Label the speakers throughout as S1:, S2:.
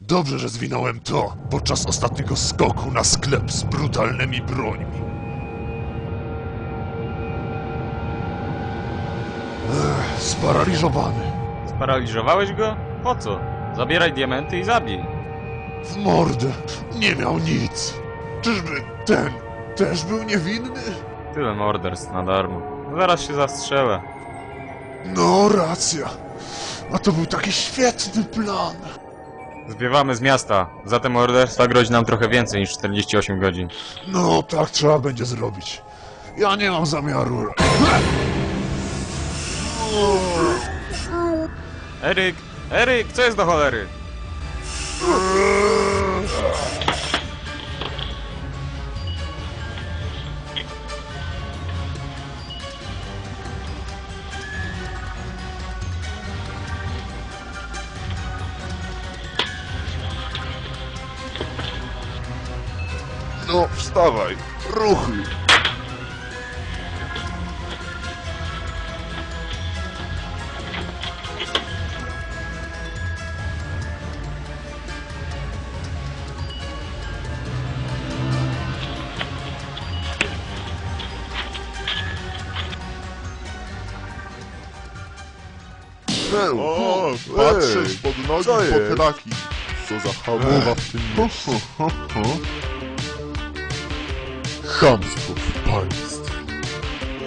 S1: Dobrze, że zwinąłem to podczas ostatniego skoku na sklep z brutalnymi brońmi. Ech, sparaliżowany.
S2: Sparaliżowałeś go? Po co? Zabieraj diamenty i zabij.
S1: W mordę. Nie miał nic. Czyżby ten też był niewinny?
S2: Tyle morderstw na darmo. Zaraz się zastrzelę.
S1: No, racja. A to był taki świetny plan.
S2: Zbiewamy z miasta. Za te morderstwa grozi nam trochę więcej niż 48 godzin.
S1: No, tak trzeba będzie zrobić. Ja nie mam zamiaru.
S2: Eryk! Eryk! Co jest do cholery?
S1: No, wstawaj. Ruchy.
S3: O,
S1: patrzysz pod nogi,
S3: co
S1: pod
S3: jest?
S1: raki.
S3: Co za hamowa w tym mieście.
S1: Chamstwo w państwie.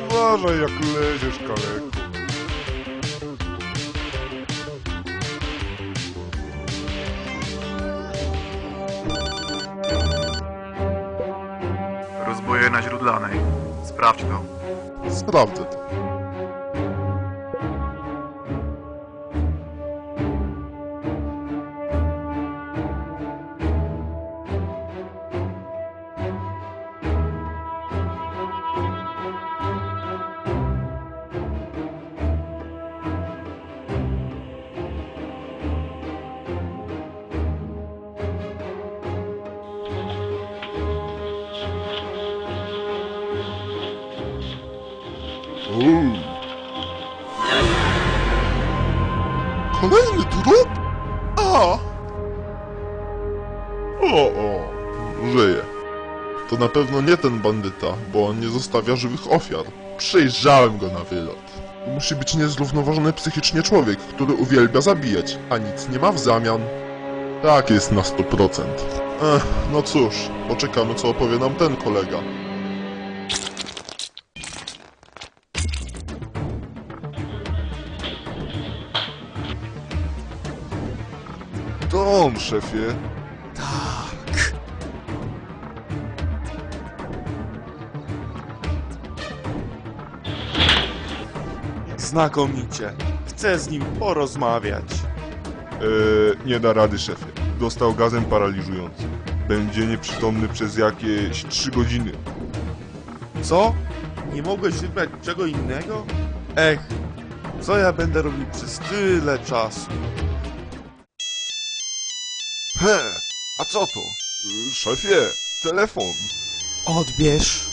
S3: Uważaj jak leziesz kaleko.
S4: Rozboje na źródlanej. Sprawdź to.
S1: Sprawdzę to.
S3: Kolejny trup? A! O, o, żyje. To na pewno nie ten bandyta, bo on nie zostawia żywych ofiar. Przejrzałem go na wylot. Musi być niezrównoważony psychicznie człowiek, który uwielbia zabijać, a nic nie ma w zamian. Tak jest na 100%. Ech, no cóż, poczekamy co opowie nam ten kolega. To on, szefie.
S5: Znakomicie. Chcę z nim porozmawiać.
S3: Eee, nie da rady, szefie. Dostał gazem paraliżującym. Będzie nieprzytomny przez jakieś 3 godziny.
S5: Co? Nie mogłeś wybrać czego innego? Ech, co ja będę robił przez tyle czasu?
S3: He, a co to? Szefie, telefon.
S5: Odbierz.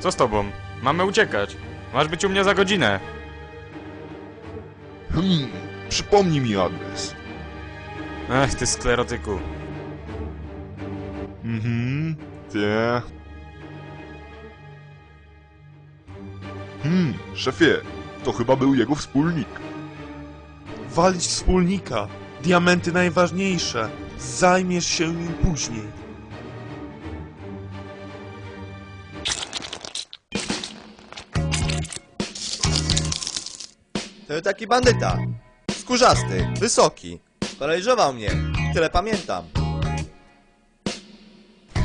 S2: Co z tobą? Mamy uciekać. Masz być u mnie za godzinę.
S3: Hmm, przypomnij mi adres.
S2: Ech, ty sklerotyku.
S3: Mhm, tie. Hmm, szefie, to chyba był jego wspólnik.
S5: Walić wspólnika. Diamenty najważniejsze. Zajmiesz się nim później.
S6: To taki bandyta. Skórzasty, wysoki. Paraliżował mnie. Tyle pamiętam.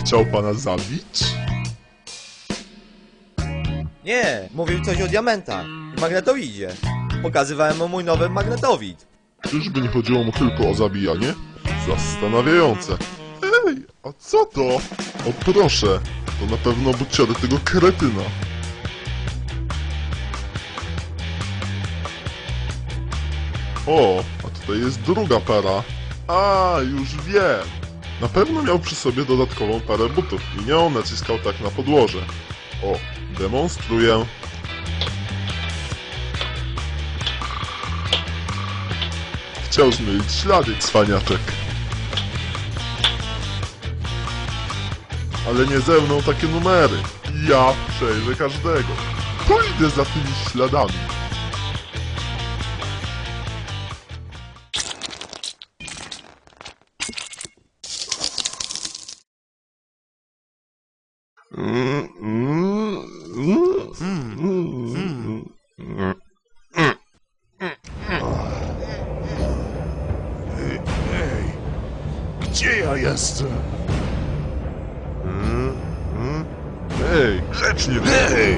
S3: Chciał pana zabić?
S6: Nie, mówił coś o diamentach. i Magnetowidzie. Pokazywałem mu mój nowy magnetowid.
S3: Czyżby nie chodziło mu tylko o zabijanie? Zastanawiające. Ej, a co to? O proszę, to na pewno buciory tego kretyna. O, a tutaj jest druga para. A, już wiem. Na pewno miał przy sobie dodatkową parę butów i nią naciskał tak na podłoże. O, demonstruję. Chciał zmylić ślady, cwaniaczek. Ale nie ze mną takie numery. Ja przejrzę każdego. Pójdę za tymi śladami.
S1: Gdzie ja jestem?
S3: Ej, grzecznie
S1: Ej!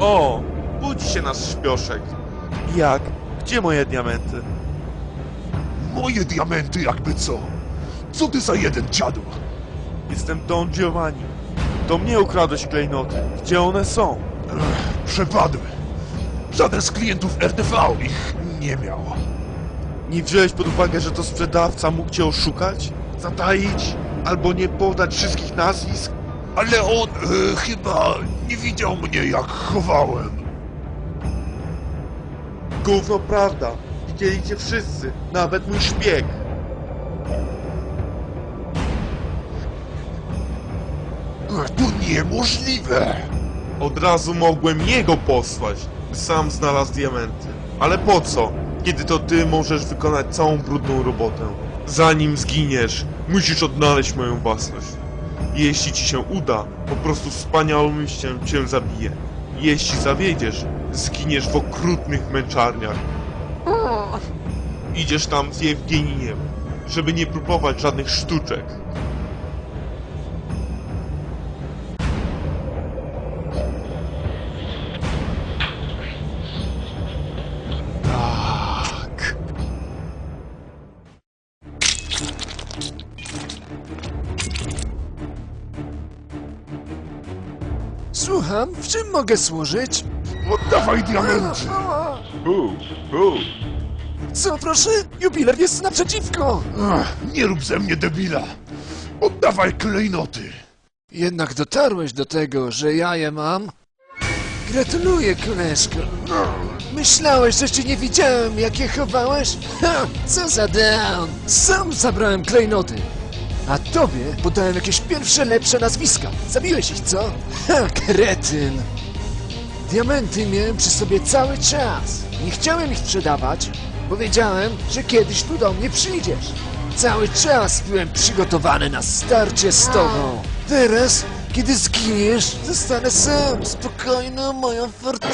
S5: O! Budzi się nasz śpioszek. Jak? Gdzie moje diamenty?
S1: Moje diamenty jakby co? Co ty za jeden dziadu?
S5: Jestem Don Giovanni. To mnie ukradłeś klejnoty. Gdzie one są?
S1: Ech, przepadły. Żaden z klientów RTV ich nie miał.
S5: Nie wziąłeś pod uwagę, że to sprzedawca mógł cię oszukać? Zataić? Albo nie podać wszystkich nazwisk?
S1: Ale on e, chyba nie widział mnie jak chowałem.
S5: Gówno prawda. Widzieli cię wszyscy. Nawet mój szpieg.
S1: To niemożliwe.
S5: Od razu mogłem jego posłać, by sam znalazł diamenty. Ale po co, kiedy to ty możesz wykonać całą brudną robotę? Zanim zginiesz, musisz odnaleźć moją własność. Jeśli ci się uda, po prostu wspaniałomyślnie cię zabiję. Jeśli zawiedziesz, zginiesz w okrutnych męczarniach. Idziesz tam z Jewgeniem, żeby nie próbować żadnych sztuczek.
S7: Słucham, w czym mogę służyć?
S1: Oddawaj diamenty.
S3: Hu, hu.
S7: Co proszę? Jubiler jest naprzeciwko!
S1: Ech, nie rób ze mnie debila. Oddawaj klejnoty.
S7: Jednak dotarłeś do tego, że ja je mam? Gratuluję, koleżko. Myślałeś, że cię nie widziałem, jak je chowałeś? Ha, co za down! Sam zabrałem klejnoty. A tobie podałem jakieś pierwsze, lepsze nazwiska. Zabiłeś ich, co? Ha, kretyn! Diamenty miałem przy sobie cały czas. Nie chciałem ich sprzedawać, bo wiedziałem, że kiedyś tu do mnie przyjdziesz. Cały czas byłem przygotowany na starcie z tobą. Teraz, kiedy zginiesz, zostanę sam. Spokojną moją fortunę.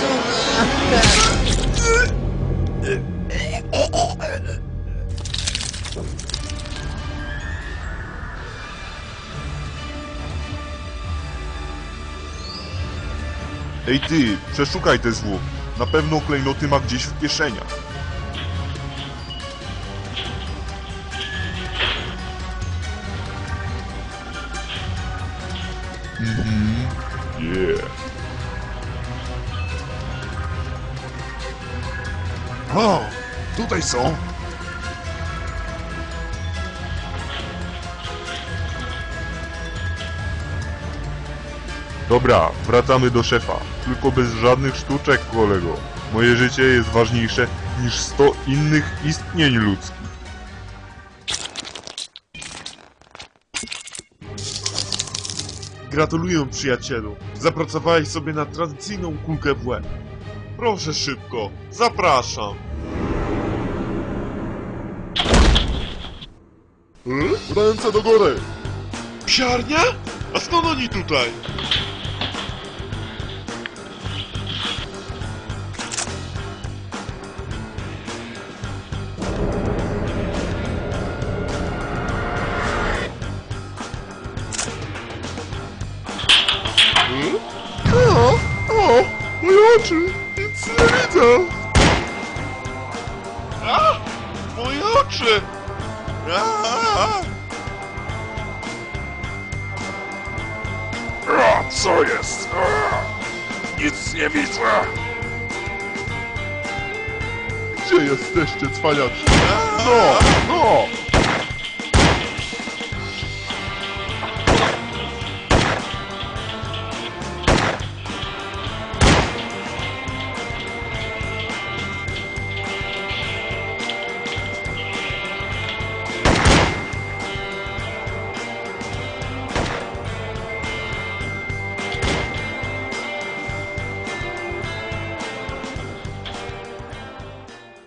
S3: Ej ty, przeszukaj te zwłok. Na pewno klejnoty ma gdzieś w kieszeniach. Mhm, yeah.
S1: O, tutaj są.
S3: Dobra, wracamy do szefa. Tylko bez żadnych sztuczek, kolego. Moje życie jest ważniejsze niż 100 innych istnień ludzkich.
S5: Gratuluję, przyjacielu. Zapracowałeś sobie na tradycyjną kulkę w łeb. Proszę szybko, zapraszam.
S3: Ręce do góry!
S5: Psiarnia? A skąd oni tutaj?
S1: Co jest? Nic nie widzę.
S3: Gdzie jesteście, cwaniaczy? No! No!